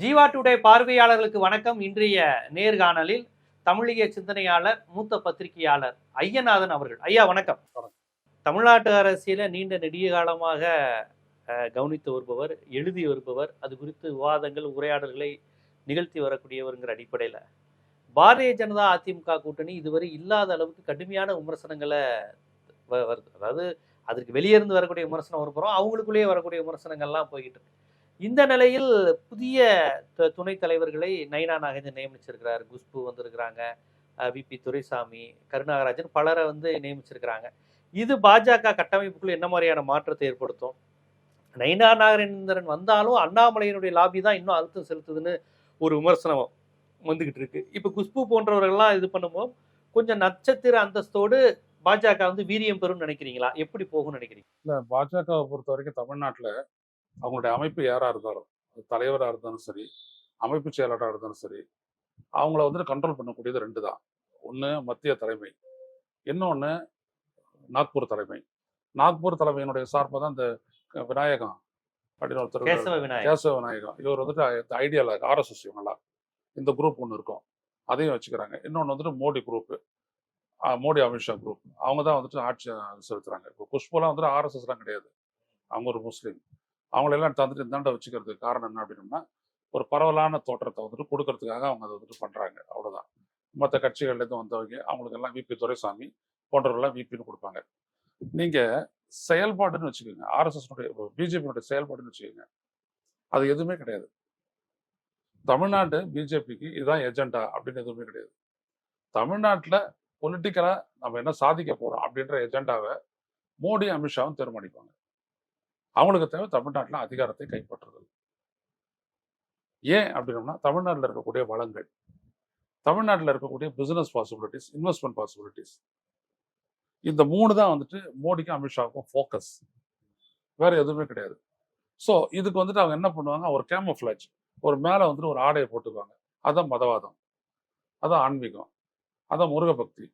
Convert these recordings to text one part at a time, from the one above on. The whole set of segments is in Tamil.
ஜீவா டுடே பார்வையாளர்களுக்கு வணக்கம். இன்றைய நேர்காணலில் தமிழிய சிந்தனையாளர் மூத்த பத்திரிகையாளர் ஐயநாதன் அவர்கள். ஐயா வணக்கம். தமிழ்நாட்டு அரசியல நீண்ட நெடிய காலமாக கவனித்து வருபவர் எழுதி வருபவர் அது குறித்து விவாதங்கள் உரையாடல்களை நிகழ்த்தி வரக்கூடியவருங்கிற அடிப்படையில். பாரதிய ஜனதா அதிமுக கூட்டணி இதுவரை இல்லாத அளவுக்கு கடுமையான விமர்சனங்களை வருது. அதாவது அதற்கு வெளியே இருந்து வரக்கூடிய விமர்சனம் ஒரு புறம். அவங்களுக்குள்ளேயே வரக்கூடிய விமர்சனங்கள்லாம் போய்கிட்டு இருக்கு. இந்த நிலையில் புதிய துணைத் தலைவர்களை நைனா நாகேந்திரன் நியமிச்சிருக்கிறார். குஷ்பு வந்திருக்கிறாங்க. விபி துரைசாமி கருணாகராஜன் பலரை வந்து நியமிச்சிருக்கிறாங்க. இது பாஜக கட்டமைப்புக்குள்ள என்ன மாதிரியான மாற்றத்தை ஏற்படுத்தும்? நைனா நாகேந்திரன் வந்தாலும் அண்ணாமலையினுடைய லாபி தான் இன்னும் அழுத்தம் செலுத்துதுன்னு ஒரு விமர்சனம் வந்துகிட்டு இருக்கு. இப்போ குஷ்பு போன்றவர்கள்லாம் இது பண்ணும்போது கொஞ்சம் நட்சத்திர அந்தஸ்தோடு பாஜக வந்து வீரியம் பெறும்னு நினைக்கிறீங்களா? எப்படி போகும்னு நினைக்கிறீங்க? இல்லை பாஜகவை பொறுத்த வரைக்கும் தமிழ்நாட்டில் அவங்களுடைய அமைப்பு யாரா இருந்தாலும் அது தலைவரா இருந்தாலும் சரி அமைப்பு செயலாளராக இருந்தாலும் சரி அவங்கள வந்து கண்ட்ரோல் பண்ணக்கூடியது ரெண்டு தான். ஒன்று மத்திய தலைமை இன்னொன்று நாக்பூர் தலைமை. நாக்பூர் தலைமையினுடைய சார்பாக தான் இந்த விநாயகம் அப்படின்னு ஒருத்தர். கேசவ விநாயகம். இவர் வந்துட்டு ஐடியால ஆர்எஸ்எஸ் இவங்களாம் இந்த குரூப் ஒன்று இருக்கும். அதையும் வச்சுக்கிறாங்க. இன்னொன்று வந்துட்டு மோடி குரூப் மோடி அமித்ஷா குரூப் அவங்க தான் வந்துட்டு ஆட்சி செலுத்துறாங்க. இப்போ குஷ்புலாம் வந்துட்டு ஆர்எஸ்எஸ்லாம் கிடையாது. அவங்க ஒரு முஸ்லீம். அவங்களெல்லாம் தந்துட்டு இந்தாண்ட வச்சுக்கிறதுக்கு காரணம் என்ன அப்படின்னா ஒரு பரவலான தோற்றத்தை வந்துட்டு கொடுக்கறதுக்காக அவங்க அதை வந்துட்டு பண்ணுறாங்க அவ்வளோதான் மற்ற கட்சிகள்லேருந்து வந்தவங்க அவங்களுக்கு எல்லாம் விபி துரைசாமி போன்றவர்கள்லாம் விபின்னு கொடுப்பாங்க. நீங்கள் செயல்பாடுன்னு வச்சுக்கோங்க. ஆர்எஸ்எஸ்னுடைய பிஜேபியினுடைய செயல்பாடுன்னு வச்சுக்கோங்க. அது எதுவுமே கிடையாது. தமிழ்நாடு பிஜேபிக்கு இதுதான் எஜெண்டா அப்படின்னு எதுவுமே கிடையாது. தமிழ்நாட்டில் பொலிட்டிக்கலாக நம்ம என்ன சாதிக்க போகிறோம் அப்படின்ற எஜெண்டாவை மோடி அமித்ஷாவும் தீர்மானிப்பாங்க. அவங்களுக்கு தேவை தமிழ்நாட்டில் அதிகாரத்தை கைப்பற்றுறது. ஏன் அப்படின்னோம்னா தமிழ்நாட்டில் இருக்கக்கூடிய வளங்கள் தமிழ்நாட்டில் இருக்கக்கூடிய பிசினஸ் பாசிபிலிட்டிஸ் இன்வெஸ்ட்மெண்ட் பாசிபிலிட்டிஸ் இந்த மூணு தான் வந்துட்டு மோடிக்கும் அமித்ஷாவுக்கும் ஃபோக்கஸ் வேற எதுவுமே கிடையாது. ஸோ இதுக்கு வந்துட்டு அவங்க என்ன பண்ணுவாங்க? ஒரு கேமஃப்ளாஜ் ஒரு மேலே வந்துட்டு ஒரு ஆடையை போட்டுக்குவாங்க. அதான் மதவாதம். அதான் ஆன்மீகம். அதான் முருக பக்தி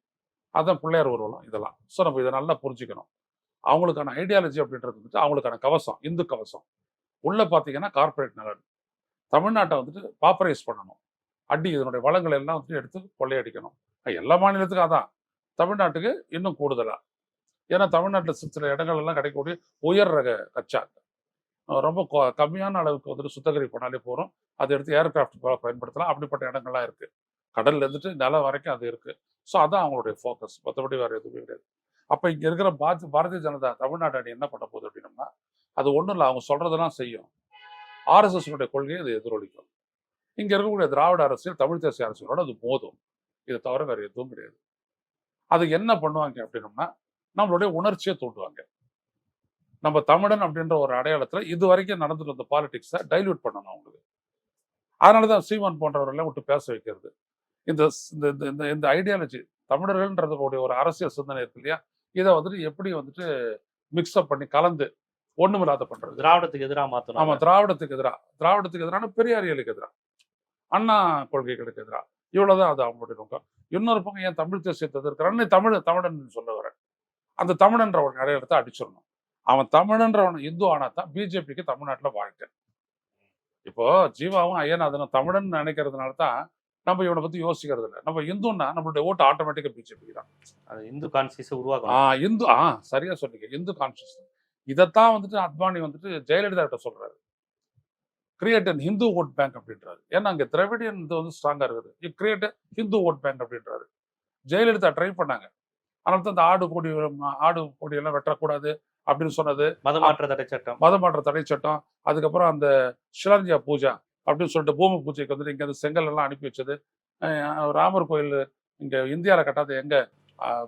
அதான் பிள்ளையார் ஊர்வலம் இதெல்லாம். ஸோ நம்ம இதை நல்லா புரிஞ்சுக்கணும். அவங்களுக்கான ஐடியாலஜி அப்படின்றது வந்துட்டு அவங்களுக்கான கவசம் இந்து கவசம். உள்ளே பார்த்தீங்கன்னா கார்ப்பரேட் நலன். தமிழ்நாட்டை வந்துட்டு பாப்பரைஸ் பண்ணணும். அடி இதனுடைய வளங்களை எல்லாம் வந்துட்டு எடுத்து கொள்ளையடிக்கணும். எல்லா மாநிலத்துக்கும் அதான். தமிழ்நாட்டுக்கு இன்னும் கூடுதலாக ஏன்னா தமிழ்நாட்டில் சில சில இடங்கள் எல்லாம் கிடைக்கக்கூடிய உயர் ரக கச்சா. ரொம்ப கொ- கம்மியான அளவுக்கு வந்துட்டு சுத்தகரி பண்ணாலே போகிறோம் அதை எடுத்து ஏர்கிராஃப்ட் பயன்படுத்தலாம். அப்படிப்பட்ட இடங்கள்லாம் இருக்குது கடல்ல இருந்துட்டு நிலம் வரைக்கும் அது இருக்குது ஸோ அதான் அவங்களுடைய ஃபோக்கஸ் மற்றபடி வேறு எதுவுமே கிடையாது. அப்போ இங்க இருக்கிற பாரதி பாரதிய ஜனதா தமிழ்நாடு அணி என்ன பண்ண போகுது அப்படின்னம்னா அது ஒன்றும் இல்லை அவங்க சொல்றதெல்லாம் செய்யும். ஆர்எஸ்எஸ்னுடைய கொள்கையை அது எதிரொலிக்கும். இங்க இருக்கக்கூடிய திராவிட அரசியல் தமிழ் தேசிய அரசியலோட அது மோதும். இதை தவிர வேற எதுவும் கிடையாது. அது என்ன பண்ணுவாங்க அப்படின்னம்னா நம்மளுடைய உணர்ச்சியை தூண்டுவாங்க. நம்ம தமிழன் அப்படின்ற ஒரு அடையாளத்துல இது வரைக்கும் நடந்துட்டு வந்த பாலிடிக்ஸை டைல்யூட் பண்ணணும் அவங்களுக்கு. அதனாலதான் சீமான் போன்றவர்களை விட்டு பேச வைக்கிறது. இந்த இந்த இந்த- இந்த இந்த ஐடியாலஜி தமிழர்கள்ன்றது கூடிய ஒரு அரசியல் சிந்தனை இருக்கு இல்லையா? இதை வந்துட்டு எப்படி வந்துட்டு மிக்ஸ்அப் பண்ணி கலந்து ஒண்ணுமில்லாத பண்றது. திராவிடத்துக்கு எதிராக மாத்தணும் ஆமா திராவிடத்துக்கு எதிராக திராவிடத்துக்கு எதிரான பெரியாரியலுக்கு எதிராக அண்ணா கொள்கைகளுக்கு எதிராக இவ்வளவுதான் அது அவங்களுடைய நோக்கம். இன்னொரு பக்கம் ஏன் தமிழ் தேசியத்தை எதிர்க்கிறான்னு தமிழ் தமிழன் சொல்ல வரேன் அந்த தமிழன்ற ஒரு அடையாளத்தை அடிச்சிடணும் அவன் தமிழன்றவன் இந்து ஆனா தான் பிஜேபிக்கு தமிழ்நாட்டுல வாழ்க்கை. இப்போ ஜீவாவும் ஐயநாதனும் தமிழன் நினைக்கிறதுனால தான் நம்ம இவனை பத்தி யோசிக்கிறது இல்லை நம்ம இந்துன்னா நம்மளுடைய ஓட்டு ஆட்டோமேட்டிக்கா பிஜேபி தான். அது இந்து கான்சியஸை உருவாக்கணும். ஆ இந்து ஆ சரியா சொன்னீங்க. இந்து கான்சியஸ் இதைத்தான் வந்துட்டு அத்வானி வந்துட்டு ஜெயலலிதா கிட்ட சொல்றாரு. Create an Hindu vote bank அப்படின்றாரு. ஏன்னா அங்க திராவிடியன் இது வந்து ஸ்ட்ராங்கா இருக்குது. You create Hindu vote bank அப்படின்றாரு. ஜெயலலிதா ட்ரை பண்ணாங்க. அதனால தான் இந்த ஆடு கொடி ஆடு கொடி எல்லாம் வெட்டக்கூடாது அப்படின்னு சொன்னது. மதமாற்ற தடை சட்டம். மதமாற்ற தடை சட்டம். அதுக்கப்புறம் அந்த ஷிலாஞ்சியா பூஜா. அப்படின்னு சொல்லிட்டு பூமி பூஜைக்கு வந்துட்டு இங்க செங்கல் எல்லாம் அனுப்பி வச்சது. ராமர் கோயில் இங்க இந்தியால கட்டாது எங்க?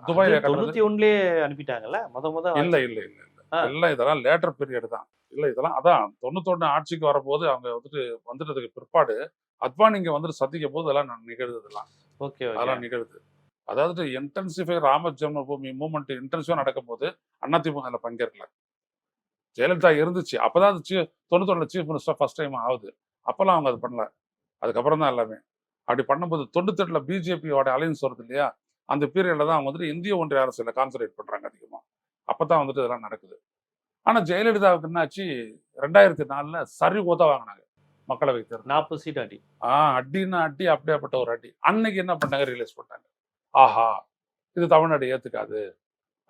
துபாயில தொண்ணூத்தி ஒண்ணுலயே அனுப்பிட்டாங்கல்ல? முத முத இல்ல இல்ல இல்ல இல்ல. எல்லாம் இதெல்லாம் லேட்டர் பீரியட் தான். இல்ல இதெல்லாம் அதான் தொண்ணூத்தொன்னு ஆட்சிக்கு வரும்போது அவங்க வந்துட்டு வந்துட்டதுக்கு பிற்பாடு அத்வானி இங்க வந்துட்டு சந்திக்கும் போது அதெல்லாம் ந- நிகழுது இதெல்லாம் ஓகே. அதெல்லாம் நிகழுது. அதாவது இன்டென்சிஃபை ராம ஜென்மபூமி மூவ்மெண்ட் இன்டென்சிவா நடக்கும் போது அதிமுக அதுல பங்கேற்கல. ஜெயலலிதா இருந்துச்சு. அப்பதான் தொண்ணூத்தொன்னுல சீஃப் மினிஸ்டர் ஃபர்ஸ்ட் டைம் ஆகுது. அப்பெல்லாம் அவங்க அது பண்ணல. அதுக்கப்புறம் தான் எல்லாமே. அப்படி பண்ணும்போது தொண்ணூத்தெட்டுல பிஜேபியோட அலைன்ஸ் வருது இல்லையா? அந்த பீரியட்ல தான் அவங்க வந்துட்டு இந்திய ஒன்றிய அரசியல கான்சன்ட்ரேட் பண்றாங்க அதிகமா. அப்பதான் வந்துட்டு இதெல்லாம் நடக்குது. ஆனா ஜெயலலிதாவுக்கு என்னாச்சு? ரெண்டாயிரத்தி நாலுல சரி கோதா வாங்கினாங்க மக்களவை தேர்தல். நாற்பது சீட் அடி. ஆ அடின்னா அடி அப்படியாப்பட்ட ஒரு அடி. அன்னைக்கு என்ன பண்ணாங்க? ரியலைஸ் பண்ணாங்க ஆஹா இது தமிழ்நாடு ஏத்துக்காது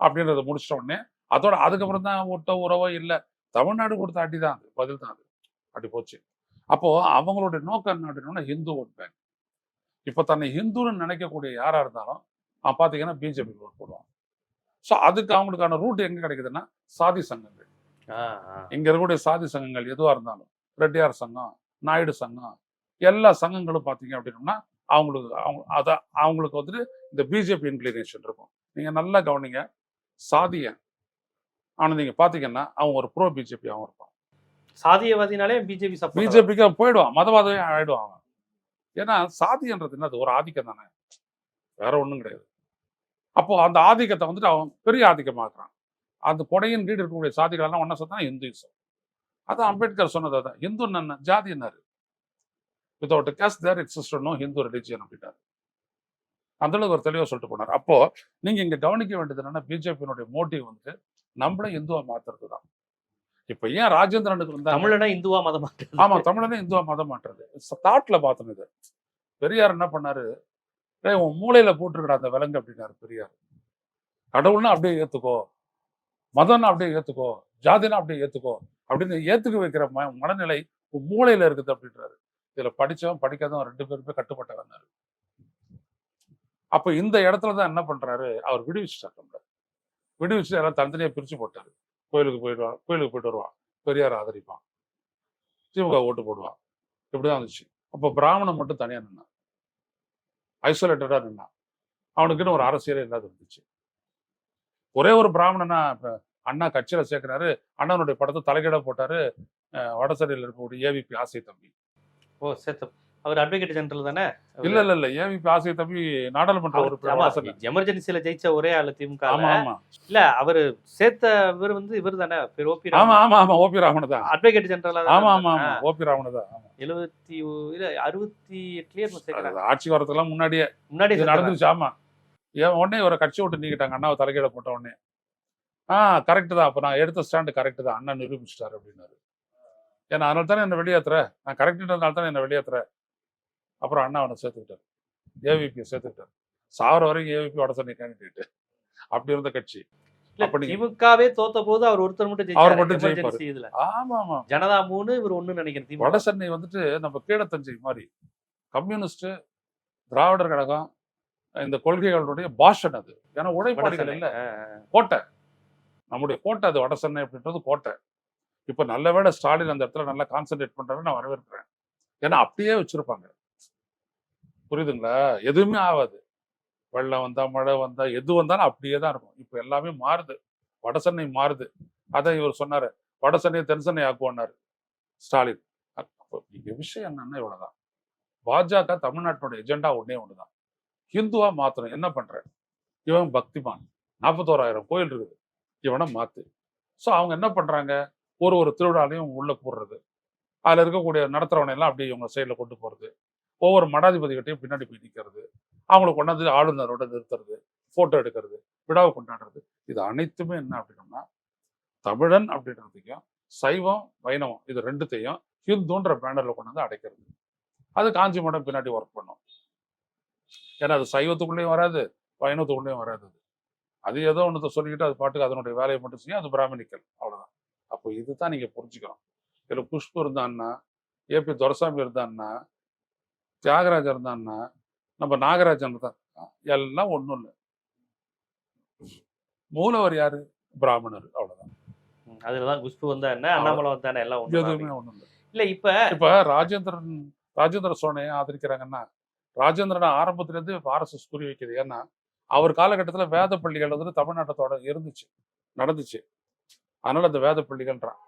அப்படின்றத முடிச்சிட்ட உடனே அதோட அதுக்கப்புறம் தான் ஒட்ட உறவோ இல்லை தமிழ்நாடு கொடுத்த அடி தான் அது பதில் தான் அது. அப்படி போச்சு. அப்போ அவங்களுடைய நோக்கம் என்ன அப்படின்னா ஹிந்து ஓட் பேங்க். இப்போ தன்னை ஹிந்துன்னு நினைக்கக்கூடிய யாரா இருந்தாலும் அவன் பார்த்தீங்கன்னா பிஜேபி ஓட் போடுவான் ஸோ அதுக்கு அவங்களுக்கான ரூட் எங்க கிடைக்குதுன்னா சாதி சங்கங்கள். இங்க இருக்கக்கூடிய சாதி சங்கங்கள் எதுவா இருந்தாலும் ரெட்டியார் சங்கம் நாயுடு சங்கம் எல்லா சங்கங்களும் பார்த்தீங்க அப்படின்னா அவங்களுக்கு அவங்க அதான் அவங்களுக்கு வந்துட்டு இந்த பிஜேபி இன்க்ளினேஷன் இருக்கும். நீங்க நல்லா கவனிங்க சாதிய ஆனா நீங்க பாத்தீங்கன்னா அவன் ஒரு ப்ரோ பிஜேபி அவன் இருப்பான் சாதியவாதினாலே பிஜேபி பிஜேபிக்கு போயிடுவான். மதவாதம் ஆயிடுவான் அவன் ஏன்னா சாதின்றது என்னது? ஒரு ஆதிக்கம் தானே. வேற ஒண்ணும் கிடையாது. அப்போ அந்த ஆதிக்கத்தை வந்துட்டு அவன் பெரிய ஆதிக்கமாக்குறான். அந்த கொடையின் கீடு இருக்கக்கூடிய சாதிகள் எல்லாம் ஒன்னா சொன்னா இந்துயிசம் அதான் அம்பேத்கர் சொன்னது அதான். இந்து என்ன ஜாதி என்னாரு without caste there exist no Hindu religion அப்படின்னாரு. அந்த அளவுக்கு ஒரு தெளிவாக சொல்லிட்டு போனார். அப்போ நீங்க இங்க கவனிக்க வேண்டியது என்னன்னா பிஜேபியினுடைய மோட்டிவ் வந்துட்டு நம்மள இந்துவா மாத்துறது தான் இப்ப ஏன் ராஜேந்திரனுக்கு வந்தாங்க? தமிழனா இந்துவா மதம் ஆமா தமிழனே இந்துவா மதம் மாற்றுறது தாட்ல பார்த்தோம் இது பெரியார் என்ன பண்ணாரு? உன் மூளையில போட்டிருக்கடா அந்த விலங்கு அப்படின்னாரு பெரியார். கடவுள்னா அப்படியே ஏத்துக்கோ. மதம்னா அப்படியே ஏத்துக்கோ. ஜாதினா அப்படியே ஏத்துக்கோ. அப்படின்னு ஏத்துக்க வைக்கிற மனநிலை உன் மூளையில இருக்குது அப்படின்றாரு. இதுல படிச்சவன் படிக்காதவன் ரெண்டு பேருமே கட்டுப்பட்டவங்க அப்ப இந்த இடத்துல தான் என்ன பண்றாரு? அவர் விடுவிச்சுட்டார் நம்மள. விடுவிச்சு எல்லாம் தனித்தனியா பிரிச்சு போட்டாரு. கோயிலுக்கு போயிடுவான் கோயிலுக்கு போயிட்டு வருவான். பெரியார் ஆதரிப்பான். திமுக ஓட்டு போடுவான். இப்படிதான் இருந்துச்சு. அப்போ பிராமணன் மட்டும் தனியா நின்னான். ஐசோலேட்டடாக நின்னான். அவனுக்குன்னு ஒரு அரசியலே இல்லாத இருந்துச்சு. ஒரே ஒரு பிராமணனா இப்ப அண்ணா கட்சியில சேர்க்கிறாரு. அண்ணனுடைய படத்தை தலைகீழ போட்டாரு. வடசரியில் இருக்கக்கூடிய ஏவிபி ஆசை தம்பி. ஓ சேர்த்து அவர் அட்வொகேட் ஜெனரல் தானே? இல்ல இல்ல இல்ல. ஏவிபி ஆசை தம்பி நாடாளுமன்ற உறுப்பினர். எமர்ஜென்சில ஜெயிச்ச ஒரே ஆளு திமுக இல்ல அவரு சேர்த்த இவர் வந்து இவர் தானே? ஓபி ஆமா ஆமா ஆமா. ஓபி ராமன் தான். அட்வொகேட் ஜெனரலா ஆமா ஆமா ஆமா. ஓபி ராமன் தான். எழுபத்தி இல்ல அறுபத்தி எட்டுலயே ஆட்சி வரதுக்கெல்லாம் முன்னாடியே. முன்னாடி இது நடந்துருச்சு ஆமா. ஏன் உடனே இவரை கட்சி விட்டு நீக்கிட்டாங்க. அண்ணாவை தலைகீழ போட்ட உடனே. ஆ கரெக்ட் தான். அப்ப நான் எடுத்த ஸ்டாண்டு கரெக்ட் தான். அண்ணா நிரூபிச்சிட்டாரு அப்படின்னாரு. ஏன்னா அதனால தானே என்ன வெளியேத்துற? நான் கரெக்ட்ன்றதுனால தானே என்ன வெளியேத்துற? அப்புறம் அண்ணா அவனை சேர்த்துக்கிட்டாரு. ஏவிபியை சேர்த்துக்கிட்டாரு. சாவர வரைக்கும் ஏவிபி வடசென்னை கேண்டிடேட் அப்படி இருந்த கட்சி. திமுகவே தோத்த போது அவர் ஒருத்தர் மட்டும் அவர் மட்டும் இதுல ஆமா ஆமா ஜனதா மூணு இவர் ஒண்ணு நினைக்கிறேன் வட சென்னை வந்துட்டு நம்ம கீழத்தஞ்சை மாதிரி கம்யூனிஸ்ட் திராவிடர் கழகம் இந்த கொள்கைகளுடைய பாஷன் அது. ஏன்னா உழைப்பாளிகள். இல்ல. கோட்டை. நம்முடைய கோட்டை அது வட சென்னை அப்படின்றது கோட்டை. இப்ப நல்ல வேளை ஸ்டாலின் அந்த இடத்துல நல்லா கான்சென்ட்ரேட் பண்றாரு நான் வரவேற்கிறேன். ஏன்னா அப்படியே வச்சிருப்பாங்க. புரியுதுங்களா? எதுவுமே ஆகாது. வெள்ளம் வந்தா மழை வந்தா எது வந்தாலும் அப்படியே தான் இருக்கும். இப்ப எல்லாமே மாறுது. வட சென்னை மாறுது. அதான் இவர் சொன்னாரு. வட சென்னையை தென் சென்னை ஆக்குவாரு ஸ்டாலின். அப்போ இங்க விஷயம் என்னன்னா இவ்வளவுதான். பாஜக தமிழ்நாட்டினுடைய எஜெண்டா ஒண்ணே ஒண்ணுதான். ஹிந்துவா மாத்தணும். என்ன பண்ற? இவன் பக்திமான். நாற்பத்தோராயிரம் கோயில் இருக்குது. இவனை மாத்து. ஸோ அவங்க என்ன பண்றாங்க? ஒரு ஒரு திருவிழாலையும் உள்ள போடுறது. அதுல இருக்கக்கூடிய நடத்துறவனை எல்லாம் அப்படியே இவங்க சைடில் கொண்டு போறது. ஒவ்வொரு மடாதிபதிகிட்டையும் பின்னாடி போய் நிற்கிறது அவங்கள கொண்டாந்து ஆளுநரோட நிறுத்துறது ஃபோட்டோ எடுக்கிறது விழாவை கொண்டாடுறது. இது அனைத்துமே என்ன அப்படின்னோம்னா தமிழன் அப்படின்றதையும் சைவம் வைணவம் இது ரெண்டுத்தையும் ஹிந்துன்ற பேனர்ல கொண்டு வந்து அடைக்கிறது. அது காஞ்சி மடம் பின்னாடி ஒர்க் பண்ணும். ஏன்னா அது சைவத்துக்குள்ளேயும் வராது வைணவத்துக்குள்ளேயும் வராது அது. அது ஏதோ ஒன்றத்தை சொல்லிக்கிட்டு அது பாட்டுக்கு அதனுடைய வேலையை மட்டும் செய்யும் அது பிராமணிக்கல் அவ்வளவுதான். அப்போ இதுதான் நீங்க புரிஞ்சுக்கணும். இதில் புஷ்பு இருந்தான்னா ஏபி துரசாமி இருந்தான்னா தியாகராஜர் இருந்தான்னா நம்ம நாகராஜன் தான். எல்லாம் ஒண்ணும் இல்லை. மூலவர் யாரு? பிராமணர். அவ்வளவுதான். அதுலதான் குஷ்பு வந்தா என்ன அண்ணாமலை வந்தானே எல்லாம் ஒண்ணு எதுவுமே ஒண்ணும் இல்லை. இல்ல இப்ப இப்ப ராஜேந்திரன் ராஜேந்திர சோனையை ஆதரிக்கிறாங்கன்னா ராஜேந்திரன் ஆரம்பத்துல இருந்து ஆர்எஸ்எஸ் குறி வைக்குது. ஏன்னா அவர் காலகட்டத்துல வேத பள்ளிகள் வந்து தமிழ்நாட்டத்தோட இருந்துச்சு நடந்துச்சு. அதனால அந்த வேத பள்ளிகள்ன்றான்.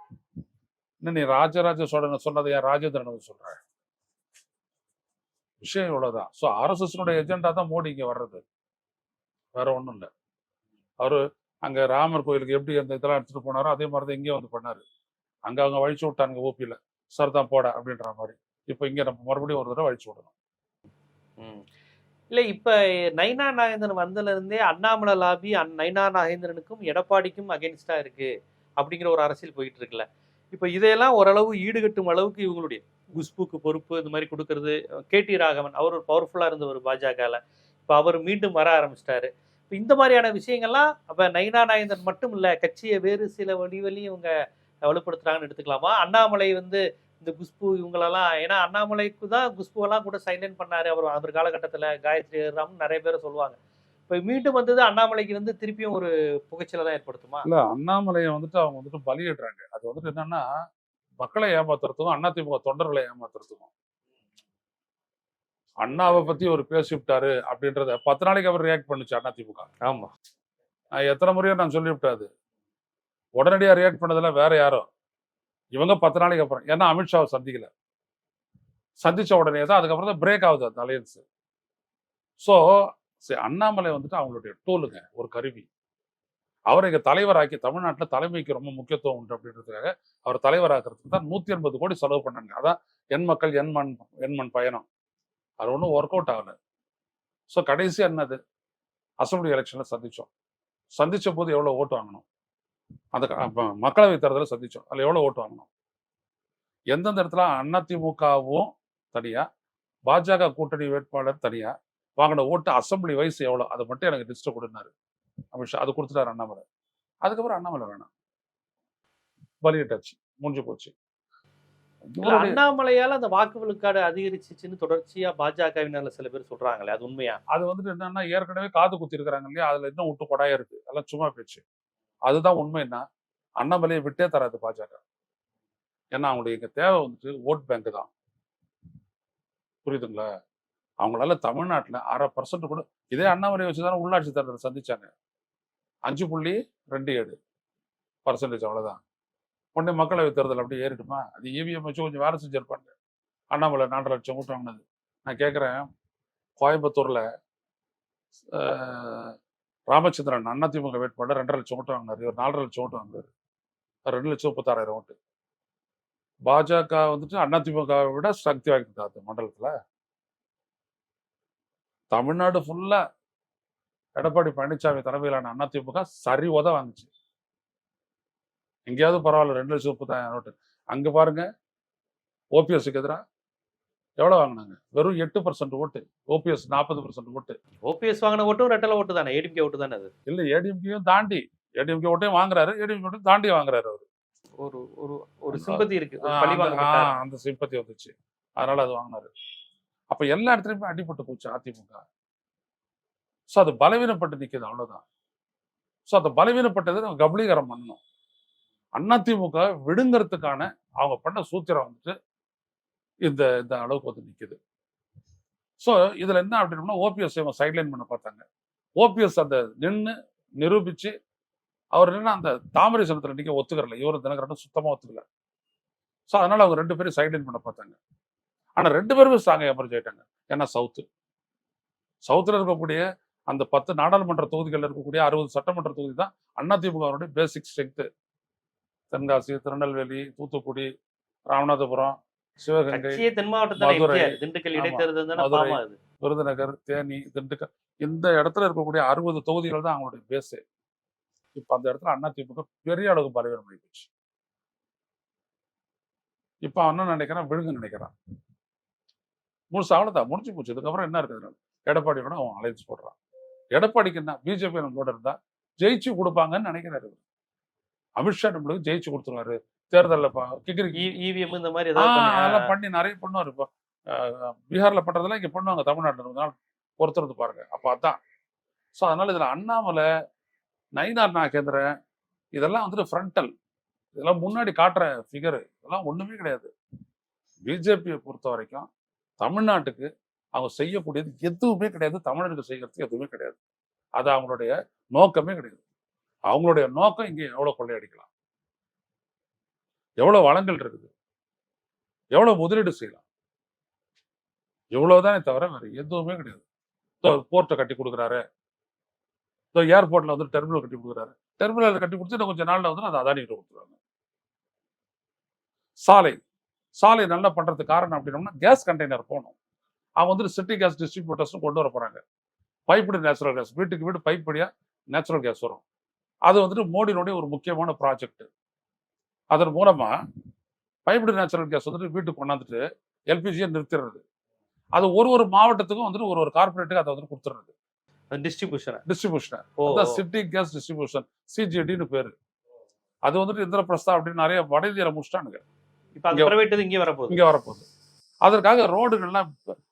இன்னும் நீ ராஜராஜ சோழன் சொன்னதை ஏன் ராஜேந்திரன் சொல்ற விஷயம் இவ்வளவுதான். ஸோ ஆர்எஸ்எஸ்னுடைய எஜெண்டா தான் மோடி இங்க வர்றது. வேற ஒண்ணும் இல்லை. அவரு அங்க ராமர் கோயிலுக்கு எப்படி அந்த இதெல்லாம் எடுத்துட்டு போனாரோ அதே மாதிரி தான் இங்கேயும் வந்து பண்ணாரு. அங்க அவங்க வழிச்சு விட்டானுங்க ஓபியில சார் தான் போட அப்படின்ற மாதிரி. இப்போ இங்க நம்ம மறுபடியும் ஒரு தடவை வழிச்சு விடணும். ம். இல்ல இப்ப நைனா நாகேந்திரன் வந்ததுல இருந்தே அண்ணாமலை லாபி அந் நைனா நாகேந்திரனுக்கும் எடப்பாடிக்கும் அகேன்ஸ்டா இருக்கு. அப்படிங்கிற ஒரு அரசியல் போயிட்டு இருக்குல்ல. இப்ப இதையெல்லாம் ஓரளவு ஈடுகட்டும் அளவுக்கு இவங்களுடைய குஷ்புக்கு பொறுப்பு இந்த மாதிரி கொடுக்கறது கேடி ராகவன் அவர் ஒரு பவர்ஃபுல்லாக இருந்தவர் பாஜகவில் இப்போ அவர் மீண்டும் வர ஆரம்பிச்சிட்டாரு. இப்போ இந்த மாதிரியான விஷயங்கள்லாம் அப்போ நயினா நாயந்தன் மட்டும் இல்லை கட்சியை வேறு சில வழிவழியும் இவங்க வலுப்படுத்துகிறாங்கன்னு எடுத்துக்கலாமா? அண்ணாமலை வந்து இந்த குஷ்பு இவங்களெல்லாம் ஏன்னா அண்ணாமலைக்கு தான் குஷ்புவெல்லாம் கூட சைலண்ட் பண்ணாரு. அவர் அவர் காலகட்டத்தில் காயத்ரி ராம் நிறைய பேர் சொல்லுவாங்க. இப்போ மீண்டும் வந்தது அண்ணாமலைக்கு வந்து திருப்பியும் ஒரு புகைச்சலை தான் ஏற்படுத்துமா? இல்லை அண்ணாமலையை வந்துட்டு அவங்க வந்துட்டு பலியிடுறாங்க. அது வந்துட்டு என்னன்னா மக்களை ஏமாத்துறதுக்கும் அதிமுக தொண்டர்களை ஏமாத்துறதுக்கும். அண்ணாவை பத்தி ஒரு பேசிவிட்டாரு அப்படின்றத பத்து நாளைக்கு அவர் ரியாக்ட் பண்ணுச்சு அதிமுக ஆமா. நான் எத்தனை முறையோ நான் சொல்லிவிட்டாது உடனடியா ரியாக்ட் பண்ணதுல வேற யாரோ. இவங்க பத்து நாளைக்கு அப்புறம் ஏன்னா அமித்ஷாவை சந்திக்கல. சந்திச்ச உடனே தான் அதுக்கப்புறம் தான் பிரேக் ஆகுது அந்த அலையன்ஸ் ஸோ அண்ணாமலை வந்துட்டு அவங்களுடைய டூலுங்க ஒரு கருவி. அவரை இங்கே தலைவராக்கி தமிழ்நாட்டில் தலைமைக்கு ரொம்ப முக்கியத்துவம் உண்டு அப்படின்றதுக்காக அவர் தலைவராக்கிறதுக்கு தான் நூற்றி எண்பது கோடி செலவு பண்ணாங்க. அதான் என் மக்கள் என் மண் என் மண் பயணம். அது ஒன்றும் ஒர்க் அவுட் ஆகலை. ஸோ கடைசி என்னது அசம்பிளி எலெக்ஷனில் சந்தித்தோம் சந்தித்த போது எவ்வளோ ஓட்டு வாங்கணும்? அந்த க- மக்களவை தேர்தலில் சந்திச்சோம். அதில் எவ்வளோ ஓட்டு வாங்கணும்? எந்தெந்த இடத்துல அதிமுகவும் தனியாக பாஜக கூட்டணி வேட்பாளர் தனியாக வாங்கின ஓட்டு அசம்பிளி வயசு எவ்வளோ அதை மட்டும் எனக்கு லிஸ்ட் கொடுனாரு அமித்ஷா அது கொடுத்துட்டாரு அண்ணாமலை. அதுக்கப்புறம் அண்ணாமலை வேணாம். பலியிட்டாச்சு முடிஞ்சு போச்சு. அண்ணாமலையால அந்த வாக்கு விழுக்காடு அதிகரிச்சிச்சுன்னு தொடர்ச்சியா பாஜகவினர்ல சில பேர் சொல்றாங்களே அது உண்மையா? அது வந்துட்டு என்னன்னா ஏற்கனவே காது குத்தி இருக்கிறாங்க இல்லையா அதுல இன்னும் விட்டு கொடாயா இருக்கு. அதெல்லாம் சும்மா பேச்சு. அதுதான் உண்மைன்னா அண்ணாமலையை விட்டே தராது பாஜக. ஏன்னா அவங்களுடைய இங்க தேவை வந்துட்டு ஓட் பேங்க் தான். புரியுதுங்களா? அவங்களால தமிழ்நாட்டுல அரை பர்சன்ட் கூட இதே அண்ணாமலையை வச்சுதானே உள்ளாட்சி தேர்தல் சந்திச்சாங்க. அஞ்சு புள்ளி ரெண்டு ஏழு பர்சன்டேஜ் அவ்வளோதான் உடனே மக்களவை தேர்தல் அப்படியே ஏறிடுமா அது இவிஎம் வச்சு கொஞ்சம் வேலை செஞ்சிருப்பாங்க அண்ணாமலை நாலரை லட்சம் ஓட்டு வாங்கினது. நான் கேட்குறேன் கோயம்புத்தூரில் ராமச்சந்திரன் ராமச்சந்திரன் திமுக வேட்பாளர் ரெண்டரை லட்சம் ஓட்டு வாங்கினார். இவர் நாலரை லட்சம் ஓட்டு வாங்குறாரு ரெண்டு லட்சம் முப்பத்தாறாயிரம் ஓட்டு. பாஜக வந்துட்டு திமுகவை விட சக்தி வாய்ந்தது அந்த மண்டலத்தில். தமிழ்நாடு ஃபுல்லாக எடப்பாடி பழனிசாமி தலைமையிலான அதிமுக சரி உத வாங்குச்சு எங்கேயாவது பரவாயில்ல ரெண்டு லட்சம் முப்பத்தாயிரம் ஓட்டு அங்க பாருங்க ஓபிஎஸ்க்கு எதிராக எவ்வளவு வாங்கினாங்க? வெறும் எட்டு பர்சன்ட் ஓட்டு. ஓபிஎஸ் நாற்பது பர்சன்ட் ஓட்டு. ஓபிஎஸ் வாங்கின ஓட்டும் ரெட்டலை ஓட்டு தானே? ஏடிஎம்கே ஓட்டு தானே அது? இல்ல ஏடிஎம்கேயும் தாண்டி. ஏடிஎம்கே ஓட்டையும் வாங்குறாரு ஏடிஎம்கே ஓட்டையும் தாண்டி வாங்குறாரு அவர். ஒரு ஒரு ஒரு சிம்பதி இருக்கு. அந்த சிம்பத்தி வந்துச்சு. அதனால அது வாங்கினாரு. அப்ப எல்லா இடத்துலயுமே அடிபட்டு போச்சு அதிமுக. ஸோ அது பலவீனப்பட்டு நிற்கிது அவ்வளோதான் ஸோ அந்த பலவீனப்பட்டதை நம்ம கபலீகரம் பண்ணணும். அதிமுக விடுங்கிறதுக்கான அவங்க பண்ண சூத்திரம் வந்துட்டு இந்த இந்த அளவுக்கு வந்து நிற்கிது ஸோ இதில் என்ன அப்படின்னா ஓபிஎஸ் இவங்க சைட்லைன் பண்ண பார்த்தாங்க. ஓபிஎஸ் அந்த நின்று நிரூபித்து அவர் நின்று அந்த தாமரை சனத்தில் நிற்க ஒத்துக்கறல. இவரும் தினகரனும் சுத்தமாக ஒத்துக்கல. ஸோ அதனால் அவங்க ரெண்டு பேரும் சைட்லைன் பண்ண பார்த்தாங்க. ஆனால் ரெண்டு பேருமே ஸ்ட்ராங்கா எமர்ஜ் ஆயிட்டாங்க. ஏன்னா சவுத்து சவுத்துல இருக்கக்கூடிய அந்த பத்து நாடாளுமன்ற தொகுதிகளில் இருக்கக்கூடிய அறுபது சட்டமன்ற தொகுதி தான் அதிமுகவுடைய பேசிக் ஸ்ட்ரென்த் தென்காசி திருநெல்வேலி தூத்துக்குடி ராமநாதபுரம் சிவகங்கை மதுரை. விருதுநகர் தேனி திண்டுக்கல். இந்த இடத்துல இருக்கக்கூடிய அறுபது தொகுதிகள் தான் அவங்களுடைய பேஸு இப்ப அந்த இடத்துல அதிமுக பெரிய அளவுக்கு பலவீனம் ஆயிடுச்சு இப்ப அவன் என்ன நினைக்கிறான்? விழுங்க நினைக்கிறான். முழுசு அவ்வளவுதான். முடிஞ்சு போச்சு. இதுக்கப்புறம் என்ன இருக்குது? எடப்பாடி கூட அவன் அலைன்ஸ் போடுறான். எடப்பாடிக்கு என்ன பிஜேபி நம்மளோட இருந்தா ஜெயிச்சு கொடுப்பாங்கன்னு நினைக்கிறாரு. அமித்ஷா நம்மளுக்கு ஜெயிச்சு கொடுத்துருவாரு. தேர்தலில் இவிஎம் இந்த மாதிரி அதெல்லாம் பண்ணி நிறைய பண்ணுவார் இப்போ. பீகார்ல பண்றதெல்லாம் இங்க பண்ணுவாங்க தமிழ்நாட்டுல நாள் பொறுத்திருந்து பாருங்க. அப்ப அதான். ஸோ அதனால இதுல அண்ணாமலை நயினார் நாகேந்திரன் இதெல்லாம் வந்துட்டு ஃப்ரண்டல் இதெல்லாம் முன்னாடி காட்டுற ஃபிகர் இதெல்லாம் ஒண்ணுமே கிடையாது. பிஜேபியை பொறுத்த வரைக்கும் தமிழ்நாட்டுக்கு அவங்க செய்யக்கூடியது எதுவுமே கிடையாது. தமிழர்கள் செய்யறதுக்கு எதுவுமே கிடையாது. அது அவங்களுடைய நோக்கமே கிடையாது. அவங்களுடைய நோக்கம் இங்கே எவ்வளவு கொள்ளையடிக்கலாம்? எவ்வளவு வளங்கள் இருக்குது? எவ்வளவு முதலீடு செய்யலாம்? இவ்வளவுதானே தவிர வேற எதுவுமே கிடையாது. போர்ட்டை கட்டி கொடுக்குறாரு. இதோ ஏர்போர்ட்ல வந்து டெர்மினல் கட்டி கொடுக்குறாரு. டெர்மினல் கட்டி கொடுத்து இன்னும் கொஞ்சம் நாள்ல வந்து அதை அதானிகிட்ட கொடுத்துருவாங்க. சாலை. சாலை நல்லா பண்றதுக்கு காரணம் அப்படின்னோம்னா கேஸ் கண்டெய்னர் போகணும். அவங்க வந்துட்டு சிட்டி கேஸ் டிஸ்ட்ரிபியூட்டர்ஸும் கொண்டு வர போறாங்க. பைப்டு நேச்சுரல் கேஸ் வீட்டுக்கு வீடு பைப் வழியா நேச்சுரல் கேஸ் வரும். அது வந்துட்டு மோடியினுடைய ஒரு முக்கியமான ப்ராஜெக்ட் அதன் மூலமா பைப்டு நேச்சுரல் கேஸ் வந்துட்டு வீட்டுக்கு கொண்டாந்துட்டு எல்பிஜியை நிறுத்திடுறது. அது ஒரு ஒரு மாவட்டத்துக்கும் வந்துட்டு ஒரு ஒரு கார்பரேட்டுக்கு அதை வந்து கொடுத்துறது டிஸ்ட்ரிபியூஷன் டிஸ்ட்ரிபியூஷனை சிட்டி கேஸ் டிஸ்ட்ரிபியூஷன் சிஜிடின்னு பேரு. அது வந்துட்டு இந்திரபிரஸ்தா அப்படின்னு நிறைய வட இந்தியால முடிச்சிட்டானுங்க. இப்போ பிரைவேட் இங்கே வரப்போகுது. இங்க வரப்போகுது. அதற்காக ரோடுகள்லாம்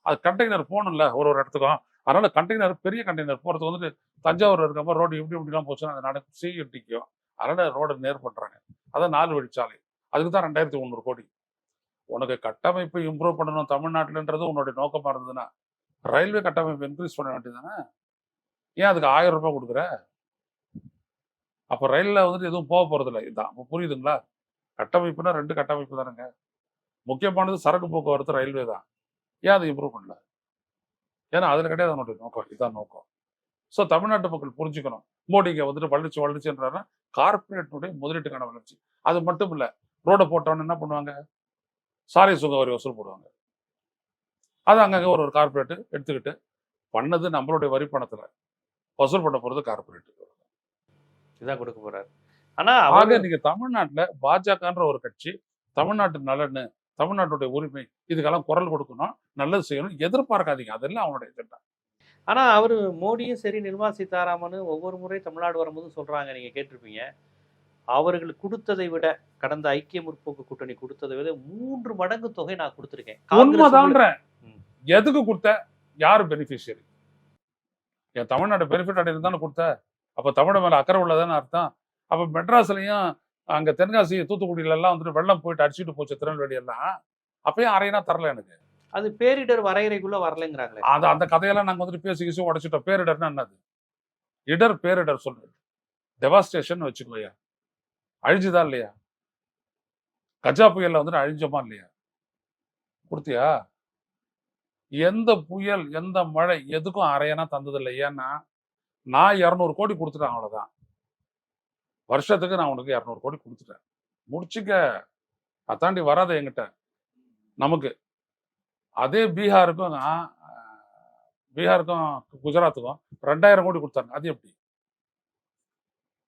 அது கண்டெய்னர் போகணும்ல ஒரு ஒரு இடத்துக்கும். அதனால கண்டெய்னர் பெரிய கண்டெய்னர் போகிறதுக்கு வந்துட்டு தஞ்சாவூர் இருக்க மாதிரி ரோடு இப்படி இப்படிலாம் போச்சுன்னா அது நடக்கும் சிஇடிக்கும் அதனால ரோடு நேர்பட்றாங்க. அதான் நாலு வழிச்சாலை. அதுக்கு தான் ரெண்டாயிரத்தி முந்நூறு கோடி. உனக்கு கட்டமைப்பு இம்ப்ரூவ் பண்ணணும் தமிழ்நாட்டிலன்றது உன்னுடைய நோக்கமாக இருந்ததுன்னா ரயில்வே கட்டமைப்பு இன்க்ரீஸ் பண்ண வேண்டியதுதானே? ஏன் அதுக்கு ஆயிரம் ரூபாய் கொடுக்குற? அப்போ ரயிலில் வந்துட்டு எதுவும் போக போகிறதில்ல இதுதான் அப்போ புரியுதுங்களா? கட்டமைப்புனா ரெண்டு கட்டமைப்பு தானேங்க. முக்கியமானது சரக்கு போக்குவரத்து ரயில்வே தான். ஏன் அதை இம்ப்ரூவ் பண்ணல? ஏன்னா அதுல கிடையாது அவனுடைய நோக்கம். இதுதான் நோக்கம். ஸோ தமிழ்நாட்டு மக்கள் புரிஞ்சுக்கணும். மோடிங்க வந்துட்டு வளர்ச்சி வளர்ச்சின்றாருன்னா கார்பரேட்டுடைய முதலீட்டுக்கான வளர்ச்சி. அது மட்டும் இல்ல ரோட போட்டவன என்ன பண்ணுவாங்க? சாலை சுங்க வரி வசூல் போடுவாங்க. அது அங்கங்க ஒரு ஒரு கார்பரேட் எடுத்துக்கிட்டு பண்ணது நம்மளுடைய வரி பணத்துல. வசூல் பண்ண போறது கார்பரேட் இதான் கொடுக்க போறாரு. ஆனா ஆக அவங்க நீங்க தமிழ்நாட்டுல பாஜகன்ற ஒரு கட்சி தமிழ்நாட்டு நலனு தமிழ்நாட்டுடைய உரிமை இதுக்கெல்லாம் குரல் கொடுக்கணும் நல்லது செய்யணும் எதிர்பார்க்காதீங்க. அதெல்லாம் அவனுடைய திட்டம். ஆனா அவரு மோடியும் சரி நிர்மலா சீதாராமனும் ஒவ்வொரு முறை தமிழ்நாடு வரும்போது சொல்றாங்க நீங்க கேட்டிருப்பீங்க. அவர்கள் கொடுத்ததை விட கடந்த ஐக்கிய முற்போக்கு கூட்டணி கொடுத்ததை விட மூன்று மடங்கு தொகை நான் கொடுத்திருக்கேன். உண்மைதான்ற. எதுக்கு கொடுத்த? யாரு பெனிஃபிஷியரி என் தமிழ்நாடு பெனிஃபிட் அடையிறது தானே கொடுத்த? அப்ப தமிழ் மேல அக்கறை உள்ளதானே அர்த்தம். அப்ப மெட்ராஸ்லயும் அங்க தென்காசி தூத்துக்குடியில எல்லாம் வந்துட்டு வெள்ளம் போயிட்டு அடிச்சுட்டு போச்சு திருநெல்வேலி எல்லாம் அப்பயும் அரையனா தரல எனக்கு. அது பேரிடர் வரையறைக்குள்ள வரலைங்கிறாங்களே. அந்த அந்த கதையெல்லாம் நாங்க வந்துட்டு பேசி கிசி உடைச்சிட்டோம். பேரிடர்னா என்னது? இடர் பேரிடர் சொல்றது. டெவாஸ்டேஷன் வச்சுக்கோயா. அழிஞ்சுதா இல்லையா? கஜா புயல்ல வந்துட்டு அழிஞ்சோமா இல்லையா? கொடுத்தியா? எந்த புயல் எந்த மழை எதுக்கும் அரையனா தந்ததில்லை. ஏன்னா நான் இரநூறு கோடி கொடுத்துட்டேன் அவ்வளவுதான். வருஷத்துக்கு நான் உனக்கு இரநூறு கோடி கொடுத்துட்டேன். முடிச்சுக்க. அதாண்டி வராத என்கிட்ட. நமக்கு. அதே பீகாருக்கும் பீகாருக்கும் குஜராத்துக்கும் ரெண்டாயிரம் கோடி கொடுத்தாங்க. அது எப்படி?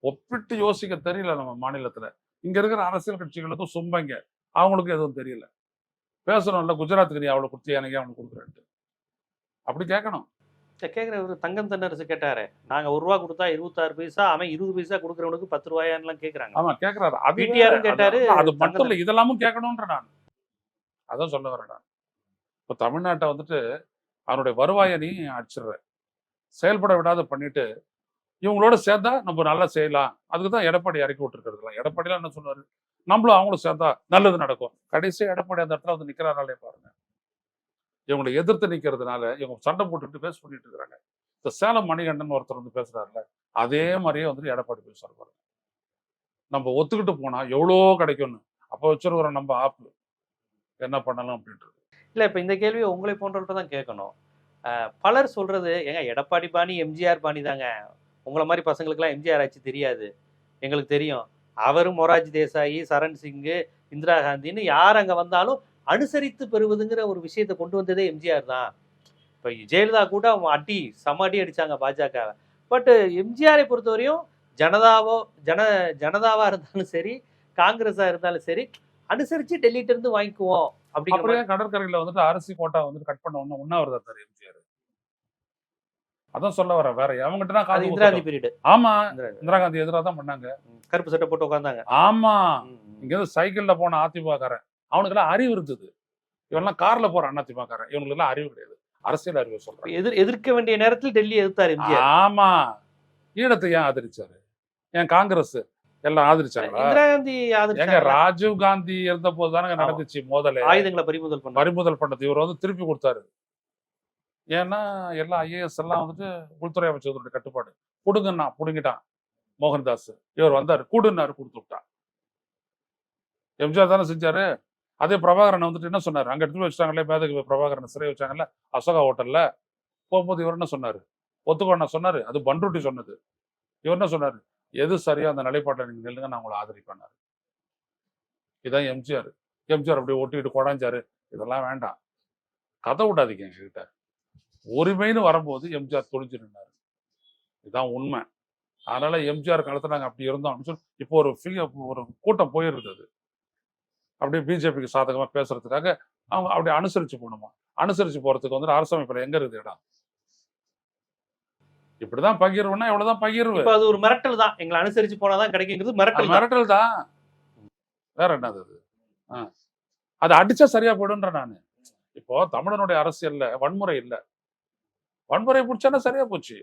ஒப்பிட்டு யோசிக்க தெரியல நம்ம மாநிலத்துல. இங்க இருக்கிற அரசியல் கட்சிகளுக்கும் சும்பங்க. அவங்களுக்கும் எதுவும் தெரியல. பேசணும்ல குஜராத்துக்கு நீ அவ்வளவு கொடுத்தியா எனக்கு அவனுக்கு கொடுக்குறேன்ட்டு. அப்படி கேட்கணும். கேட்குற ஒரு தங்கம் தென்னரசு கேட்டாரு. நாங்க ஒரு ரூபா கொடுத்தா இருபத்தாறு பைசா அவன் இருபது பைசா கொடுக்குறவனுக்கு பத்து ரூபாயான்லாம் கேக்குறாங்க. ஆமா கேக்குறாரு. அது பிடிஆரும். கேட்டாரு, அது- மட்டும் இல்ல இதெல்லாமும் கேட்கணும்ன்ற நான். அதான் சொல்ல வரேன் நான். இப்ப தமிழ்நாட்டை வந்துட்டு அவனுடைய வருவாயை நீ அடிச்சிடுற. செயல்பட விடாத பண்ணிட்டு இவங்களோட சேர்ந்தா நம்ம நல்லா செய்யலாம். அதுக்கு தான் எடப்பாடி இறக்கி விட்டுருக்கிறதுலாம். எடப்பாடிலாம் என்ன சொல்லுவாரு? நம்மளும் அவங்களும் சேர்ந்தா நல்லது நடக்கும். கடைசி எடப்பாடி அந்த இடத்துல வந்து நிக்கிறாராலே பாருங்க. இவங்களை எதிர்த்து நிற்கிறதுனால இவங்க சண்டை போட்டுட்டு பேச பண்ணிட்டு இருக்கிறாங்க. இந்த சேலம் மணிகண்டன் ஒருத்தர் வந்து பேசுறாருல அதே மாதிரியே வந்துட்டு எடப்பாடி பேசுறாரு பாருங்க. நம்ம ஒத்துக்கிட்டு போனா எவ்வளோ கிடைக்கும்னு. அப்போ வச்சிருக்கிறோம் நம்ம ஆப் என்ன பண்ணலாம் அப்படின்றது. இல்லை இப்போ இந்த கேள்வியை உங்களை போன்றவர்கிட்ட தான் கேட்கணும். பலர் சொல்றது ஏங்க எடப்பாடி பாணி எம்ஜிஆர் பாணி தாங்க. உங்களை மாதிரி பசங்களுக்குலாம் எம்ஜிஆர் ஆச்சு தெரியாது. எங்களுக்கு தெரியும். அவரும் மொராஜி தேசாயி சரண் சிங்கு இந்திரா காந்தின்னு யார் அங்கே வந்தாலும் அனுசரித்து பெறுவதுங்கிற ஒரு விஷயத்தை கொண்டு வந்ததே எம்ஜிஆர் தான். இப்ப ஜெயலலிதா கூட அவங்க அடி செம அடி அடிச்சாங்க பாஜக பட் எம்ஜிஆரை பொறுத்தவரையும் ஜனதாவோ ஜன ஜனதாவா இருந்தாலும் சரி காங்கிரஸா இருந்தாலும் சரி அனுசரிச்சு டெல்லிட்ட இருந்து வாங்கிக்குவோம் அப்படிங்கிற கடற்கரையில வந்துட்டு அரிசி கோட்டா வந்துட்டு கட் பண்ண ஒண்ணு உண்ணாவிரதம் இருந்தாரு எம்ஜிஆர். அதான் சொல்ல வரேன் வேற அவங்ககிட்ட தான் இந்திரா காந்தி. பீரியட். ஆமா இந்திரா காந்தி எதிராக தான் பண்ணாங்க. கருப்பு சட்டை போட்டு உட்காந்தாங்க ஆமா இங்க சைக்கிள்ல போன அதிமுகக்காரன். அவனுக்கு எல்லாம் அறிவு இருந்தது. இவன்லாம் கார்ல போற அதிமுகக்காரன் இவனுக்கு எல்லாம் அறிவு கிடையாது. அரசியல் அறிவு சொல்றேன். எதிர் எதிர்க்க வேண்டிய நேரத்தில் டெல்லி எதிர்த்தார் ஆமா. ஈழத்தை ஏன் ஆதரிச்சாரு? ஏன் காங்கிரஸ் எல்லாம் ஆதரிச்சாங்களா? இந்திரா காந்தி எங்க ராஜீவ் காந்தி இருந்த போது ஆமா. நடந்துச்சு மோதலே. ஆயுதங்களை பறிமுதல் பண்ணார் பறிமுதல் பண்ணது. இவர் வந்து திருப்பி கொடுத்தாரு. ஏன்னா எல்லா ஐஏஎஸ் எல்லாம் வந்துட்டு உள்துறை அமைச்சருடைய கட்டுப்பாடு. கொடுங்கண்ணா புடுங்கிட்டான் மோகன்தாஸ். இவர் வந்தாரு. கூடுன்னாரு கொடுத்து விட்டான். எம்ஜிஆர் தானே செஞ்சாரு? அதே பிரபாகரன் வந்துட்டு என்ன சொன்னார்? அங்கே எடுத்து போய் வச்சாங்களே பேதகு பிரபாகரன் சிறை வச்சாங்கல்ல? அசோகா ஹோட்டலில். போகும்போது இவர் என்ன சொன்னார்? ஒத்துக்கோண்ணா சொன்னார். அது பண்ருட்டி சொன்னது. இவர் என்ன சொன்னார்? எது சரியா அந்த நிலைப்பாட்டை நீங்கள் நில்லுங்க நான் உங்களை ஆதரிப்பேன்னாரு இதான் எம்ஜிஆர். எம்ஜிஆர் அப்படியே ஒட்டிக்கிட்டு குழஞ்சாரு இதெல்லாம் வேண்டாம். கதை விடாதீங்க எங்ககிட்ட. உரிமைன்னு வரும்போது எம்ஜிஆர் தொழிஞ்சு நின்னார் இதுதான் உண்மை. அதனால எம்ஜிஆர் காலத்தில் நாங்கள் அப்படி இருந்தோம் அப்படின்னு சொல்லி இப்போ ஒரு feel- ஒரு கூட்டம் போயிருந்தது அப்படியே பிஜேபிக்கு சாதகமா பேசுறதுக்காக அவங்க அப்படி அனுசரிச்சு போகணுமா? அனுசரிச்சு போறதுக்கு வந்து அரசமைப்புல எங்க இருக்குது இடம்? இப்படிதான் பகிர்வுன்னா இவ்வளவுதான் பகிர்வு? அது ஒரு மிரட்டல் தான். எங்களை அனுசரிச்சு போனாதான் கிடைக்குங்கிறது மிரட்டல். மிரட்டல் தான். வேற என்னது அது. அது அடிச்சா சரியா போயிடுன்ற நானு. இப்போ தமிழனுடைய அரசியல்ல வன்முறை இல்ல. வன்முறை பிடிச்சானா சரியா போச்சு.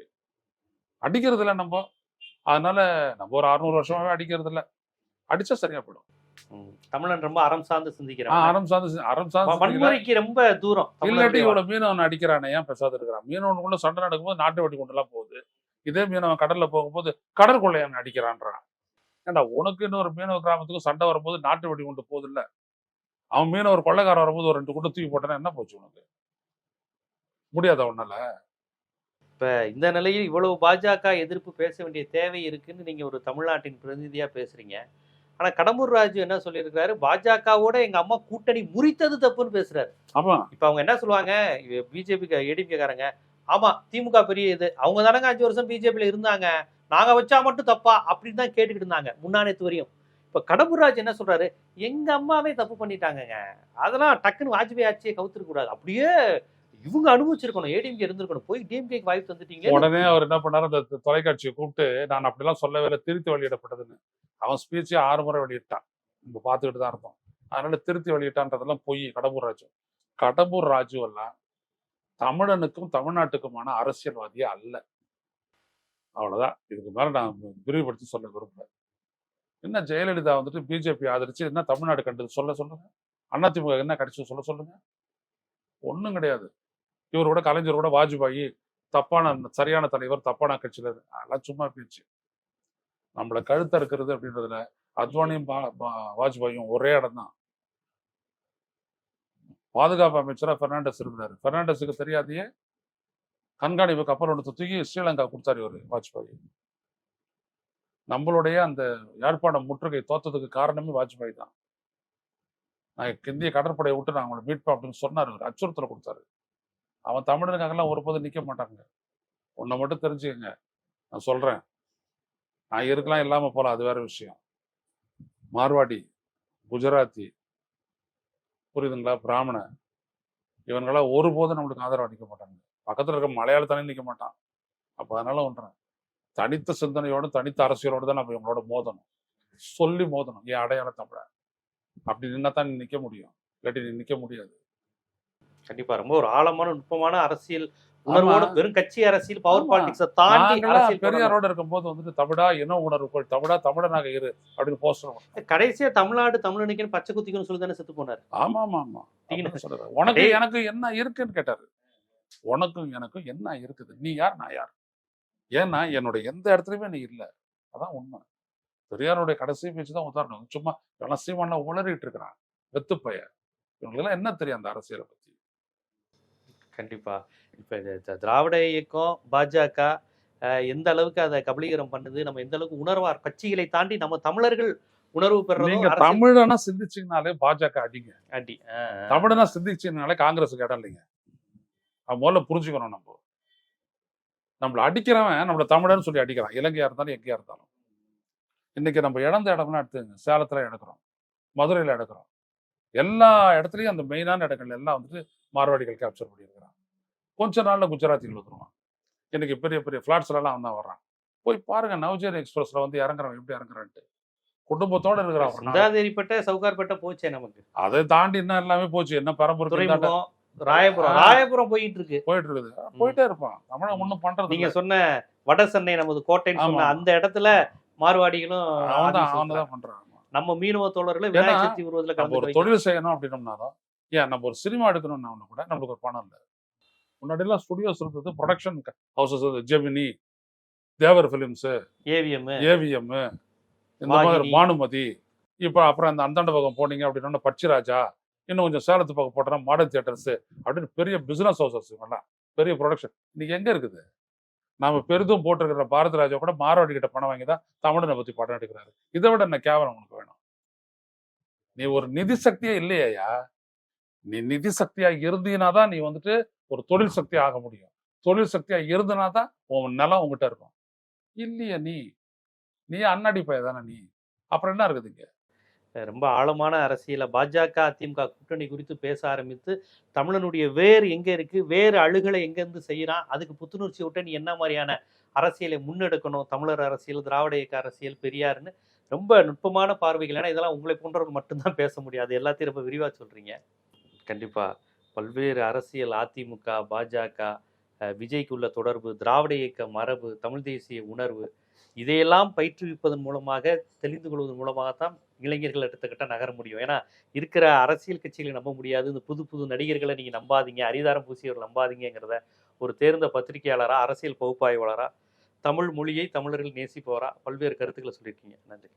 அடிக்கிறது இல்ல நம்ம. அதனால நம்ம ஒரு அறுநூறு வருஷமாவே அடிக்கிறது இல்ல அடிச்சா சரியா போயிடும். தமிழன் ரொம்ப அறம் சார்ந்து சிந்திக்கிறான். அறம் சார்ந்து அறம் சார்ந்து. வன்முறைக்கு ரொம்ப தூரம் இல்லாட்டி இவ்வளவு மீனவன் அடிக்கிறானே ஏன் பேசாத இருக்கிறான்? மீனவனுக்குள்ள சண்டை நடக்கும்போது நாட்டு வெடி கொண்டுலாம் போகுது. இதே மீனவன் கடல்ல போகும்போது கடற்கொள்ளையன் அடிக்கிறான்றான். ஏண்டா உனக்கு இன்னொரு மீனவ கிராமத்துக்கு சண்டை வரும்போது நாட்டு வெடி கொண்டு போகுது இல்ல அவன் மீனவர் கொள்ளைக்காரன் வரும்போது ஒரு ரெண்டு குண்டு தூக்கி போட்டானா என்ன போச்சு உனக்கு? முடியாத உன்னால? இப்ப இந்த நிலையில் இவ்வளவு பாஜக எதிர்ப்பு பேச வேண்டிய தேவை இருக்குன்னு நீங்க ஒரு தமிழ்நாட்டின் பிரதிநிதியா பேசுறீங்க. ஆனா கடம்பூர் ராஜு என்ன சொல்லியிருக்காரு பாஜகவோட எங்க அம்மா கூட்டணி முறித்தது தப்புன்னு பேசுறாரு. ஆமா. இப்ப அவங்க என்ன சொல்லுவாங்க? பிஜேபி ஏடிபி காரங்க ஆமா திமுக பெரிய இது. அவங்க தானங்க அஞ்சு வருஷம் பிஜேபியில இருந்தாங்க. நாங்க வச்சா மட்டும் தப்பா? அப்படின்னு தான் கேட்டுக்கிட்டு இருந்தாங்க முன்னானத்து வரையும். இப்ப கடம்பூர் ராஜ் என்ன சொல்றாரு? எங்க அம்மாவே தப்பு பண்ணிட்டாங்கங்க. அதெல்லாம் டக்குன்னு வாஜ்பாய் ஆட்சியை கவுத்துருக்க கூடாது அப்படியே இவங்க அனுபவிச்சிருக்கணும். ஏடிஎம்கே இருந்திருக்கணும். போய் டிஎம்கேக்கு வாய்ப்பு தந்துட்டீங்க. உடனே அவர் என்ன பண்ணார்? அந்த தொலைக்காட்சியை கூப்பிட்டு நான் அப்படிலாம் சொல்லவே இல்லை. திருத்தி வெளியிடப்பட்டதுன்னு. அவன் ஸ்பீச்சை ஆறு முறை வெளியிட்டான். நம்ம பார்த்துக்கிட்டு தான் இருந்தோம். அதனால திருத்தி வெளியிட்டான்றதெல்லாம் பொய். கடம்பூர் ராஜு. கடம்பூர் ராஜு எல்லாம் தமிழனுக்கும் தமிழ்நாட்டுக்குமான அரசியல்வாதியே அல்ல. அவ்வளவுதான். இதுக்கு மேல நான் விரிவுபடுத்தி சொல்ல விரும்புகிறேன் என்ன ஜெயலலிதா வந்துட்டு பிஜேபி ஆதரிச்சு என்ன தமிழ்நாடு கண்டது? சொல்ல சொல்லுங்க. அதிமுக என்ன கிடைச்சு சொல்ல சொல்லுங்க. ஒண்ணும் கிடையாது. இவரோட கலைஞரோட வாஜ்பாயி தப்பான சரியான தலைவர் தப்பான கட்சியில அதெல்லாம் சும்மா பேச்சு நம்மளை கழுத்த இருக்கிறது அப்படின்றதுல அத்வானியும் வாஜ்பாயும் ஒரே இடம் தான். பாதுகாப்பு அமைச்சராக பெர்னாண்டஸ் இருந்தார் பெர்னாண்டஸுக்கு தெரியாதையே கண்காணிப்பு கப்பல் ஒன்று தூக்கி ஸ்ரீலங்கா கொடுத்தாரு இவரு வாஜ்பாய். நம்மளுடைய அந்த யாழ்ப்பாணம் முற்றுகை தோத்ததுக்கு காரணமே வாஜ்பாய் தான். நான் இந்திய கடற்படையை விட்டு நான் அவங்களை மீட்பேன் அப்படின்னு சொன்னார் அவர் அச்சுறுத்தலை கொடுத்தாரு. அவன் தமிழனுக்காகலாம் ஒருபோதும் நிற்க மாட்டாங்க. உன்னை மட்டும் தெரிஞ்சுக்கங்க. நான் சொல்றேன். நான் இருக்கலாம் இல்லாமல் போகலாம் அது வேற விஷயம். மார்வாடி குஜராத்தி புரியுதுங்களா? பிராமண. இவங்களாம் ஒருபோதும் நம்மளுக்கு ஆதரவு அளிக்க மாட்டாங்க. பக்கத்துல இருக்க மலையாளத்தானே நிற்க மாட்டான். அப்போ அதனால ஒன்றேன் தனித்த சிந்தனையோட தனித்த அரசியலோடு தான் நம்ம இவங்களோட மோதணும். சொல்லி மோதணும். என் அடையாள தமிழ. அப்படி நின்னா தான் நீ முடியும். இல்லாட்டி நீ நிற்க முடியாது. கண்டிப்பா ரொம்ப ஒரு ஆழமான நுட்பமான அரசியல் உணர்வோட. வெறும் கட்சி அரசியல் பவர். பாலிடிக்ஸ தாண்டி அரசியல். பெரியாரோட இருக்கும்போது வந்துட்டு தமிழா இன உணர்வுகள் தமிழா தமிழனாக இரு அப்படின்னு போஸ்டர் கடைசியா தமிழ்நாடு தமிழனுக்குன்னு பச்சை குத்திக்கணும்னு சொல்லி தானே செத்து போனாரு. ஆமா ஆமா ஆமா சொல்றாரு. உனக்கு. எனக்கு என்ன இருக்குன்னு கேட்டாரு. உனக்கும் எனக்கும் என்ன இருக்குது? நீ யார்? நான் யார்? ஏன்னா என்னோட எந்த இடத்துலயுமே நீ இல்ல. அதான் உண்மை. பெரியாருடைய கடைசி பேச்சு தான் உதாரணம். சும்மா சீமான உளறிட்டு இருக்கிறான். வெத்து பைய இவங்களுக்கெல்லாம் என்ன தெரியும் அந்த அரசியலை பத்தி கண்டிப்பா. இப்ப திராவிட இயக்கம் பாஜக எந்த அளவுக்கு அதை கபலீகரம் பண்ணுது நம்ம எந்த அளவுக்கு உணர்வா கட்சிகளை தாண்டி நம்ம தமிழர்கள் உணர்வு அரசியல் தமிழனா சிந்திச்சீங்கனாலே பாஜக அடிங்க. அடி. தமிழனா சிந்திச்சீங்கனாலே காங்கிரஸுக்கு இடம் இல்லைங்க. முதல்ல புரிஞ்சுக்கணும் நம்ம. நம்மள அடிக்கிறவன் நம்மள தமிழன்னு சொல்லி அடிக்கிறான். இலங்கையா இருந்தாலும் எங்கேயா இருந்தாலும். இன்னைக்கு நம்ம இழந்த இடம்லாம் எடுத்துங்க சேலத்துல எடுக்கிறோம் மதுரையில எடுக்கிறோம் எல்லா இடத்துலயும் அந்த மெயினான இடங்கள் எல்லாம் வந்துட்டு மார்வாடிகள் கேப்சர் பண்ணியிருக்கிறான். கொஞ்ச நாள்ல குஜராத்திகள் வந்துருவான் இன்னைக்கு பெரிய பெரிய ஃபிளாட்ஸ்ல எல்லாம் அவன் தான் வர்றான். போய் பாருங்க நவஜேரி எக்ஸ்பிரஸ்ல வந்து இறங்குறவன் எப்படி இறங்குறான்ட்டு. குடும்பத்தோட இருக்கிறான். சிந்தாதிரிப்பட்ட சவுகார்பேட்டை போச்சே நமக்கு. அதை தாண்டி இன்னும் எல்லாமே போச்சு. என்ன பரம்பரை ராயபுரம். ராயபுரம் போயிட்டு இருக்கு போயிட்டு இருக்குது போயிட்டே இருப்பான். தமிழன் ஒண்ணும் பண்றது நீங்க. சொன்ன வட சென்னை நமது கோட்டைன்னு சொன்ன. அந்த இடத்துல மார்வாடிகளும் அவன் தான் தான். பண்றான். நம்ம மீனவ தோழர்களை விநாயகர் சதுர்த்தி உருவத்துல ஒரு தொழில் செய்யணும் அப்படின்னோம்னாலும் ஏன் நம்ம ஒரு சினிமா எடுக்கணும்னா கூட நம்மளுக்கு ஒரு பணம் இல்லை. முன்னாடி எல்லாம் ஸ்டுடியோஸ் இருந்தது. Production houses Gemini Devar films AVM AVM இந்த மாதிரி. பானுமதி இப்போ அப்புறம் அந்த அந்தாண்ட பக்கம் போனீங்க அப்படின்னா பச்சிராஜா இன்னும் கொஞ்சம் சேலத்து பக்கம் போட்டோம்னா மாடர்ன் தியேட்டர்ஸ் அப்படின்னு பெரிய பிசினஸ் ஹவுசஸ் இவங்கெல்லாம். பெரிய ப்ரொடக்ஷன் இன்னைக்கு எங்க இருக்குது? நாம பெரிதும் போட்டிருக்கிற பாரத ராஜா கூட மாரவாடி கிட்ட பணம் வாங்கி தான் தமிழனை பத்தி படம் எடுக்கிறாரு. இதை விட என்ன கேவலம் உனக்கு வேணும். நீ ஒரு நிதி சக்தியே இல்லையா நீ நிதி சக்தியா இருந்தீனா தான் நீ வந்துட்டு ஒரு தொழில் சக்தி ஆக முடியும். தொழில் சக்தியா இருந்தனா தான் உன் நிலம் உங்ககிட்ட இருக்கும். இல்லையா நீ? நீ அண்ணாடி பைய தானே நீ? அப்புறம் என்ன இருக்குதுங்க ரொம்ப ஆழமான அரசியல பாஜக அதிமுக கூட்டணி குறித்து பேச ஆரம்பித்து தமிழனுடைய வேர் எங்க இருக்கு? வேறு அழுகலை எங்கேருந்து செய்யறான்? அதுக்கு புத்துணர்ச்சி விட்டு நீ என்ன மாதிரியான அரசியலை முன்னெடுக்கணும்? தமிழர் அரசியல் திராவிட இயக்க அரசியல் பெரியாருன்னு ரொம்ப நுட்பமான பார்வைகள். ஏன்னா இதெல்லாம் உங்களை போன்றவர்கள் மட்டும்தான் பேச முடியாது எல்லாத்தையும் ரொம்ப விரிவாக சொல்றீங்க. கண்டிப்பாக பல்வேறு அரசியல் அதிமுக பாஜக விஜய்க்கு உள்ள தொடர்பு திராவிட இயக்க மரபு தமிழ் தேசிய உணர்வு இதையெல்லாம் பயிற்றுவிப்பதன் மூலமாக தெரிந்து கொள்வதன் மூலமாகத்தான் இளைஞர்கள் எடுத்துக்கிட்ட நகர முடியும். ஏன்னா இருக்கிற அரசியல் கட்சிகளை நம்ப முடியாது. இந்த புது புது நடிகர்களை நீங்கள் நம்பாதீங்க அரிதாரம் பூசியவர் நம்பாதீங்கிறத ஒரு தேர்ந்த பத்திரிகையாளராக அரசியல் பகுப்பாய்வாளராக தமிழ் மொழியை தமிழர்கள் நேசிப்பவராக பல்வேறு கருத்துக்களை சொல்லியிருக்கீங்க. நன்றி.